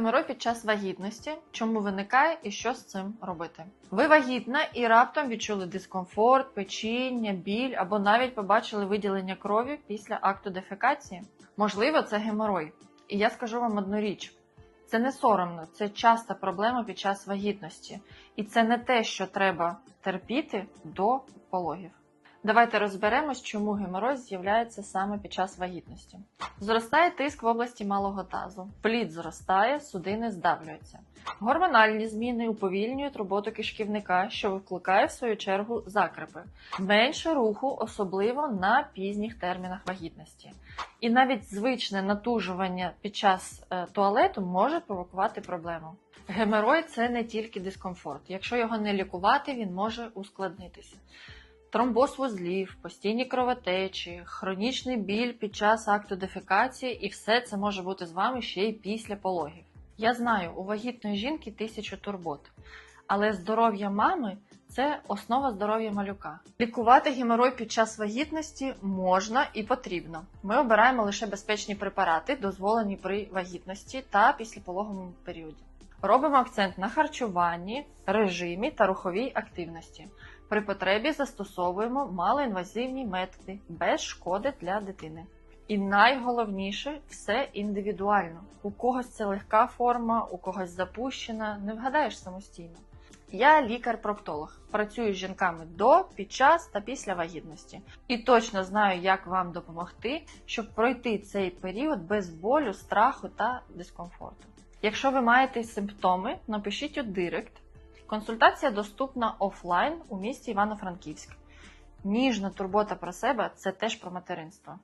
Геморой під час вагітності, чому виникає і що з цим робити? Ви вагітна і раптом відчули дискомфорт, печіння, біль або навіть побачили виділення крові після акту дефекації. Можливо, це геморой. І я скажу вам одну річ: це не соромно, це часта проблема під час вагітності, і це не те, що треба терпіти до пологів. Давайте розберемось, чому геморой з'являється саме під час вагітності. Зростає тиск в області малого тазу, плід зростає, судини здавлюються. Гормональні зміни уповільнюють роботу кишківника, що викликає в свою чергу закрепи, менше руху, особливо на пізніх термінах вагітності. І навіть звичне натужування під час е, туалету може провокувати проблему. Геморой це не тільки дискомфорт. Якщо його не лікувати, він може ускладнитися тромбоз вузлів, постійні кровотечі, хронічний біль під час акту дефекації, і все це може бути з вами ще й після пологів. Я знаю, у вагітної жінки тисячу турбот, але здоров'я мами це основа здоров'я малюка. Лікувати геморой під час вагітності можна і потрібно. Ми обираємо лише безпечні препарати, дозволені при вагітності та післяпологовому періоді. Робимо акцент на харчуванні, режимі та руховій активності. При потребі застосовуємо малоінвазивні методи без шкоди для дитини. І найголовніше все індивідуально. У когось це легка форма, у когось запущена, не вгадаєш самостійно. Я лікар-проктолог, працюю з жінками до, під час та після вагітності і точно знаю, як вам допомогти, щоб пройти цей період без болю, страху та дискомфорту. Якщо ви маєте симптоми, напишіть у директ. Консультація доступна офлайн у місті Івано-Франківськ. Ніжна турбота про себе це теж про материнство.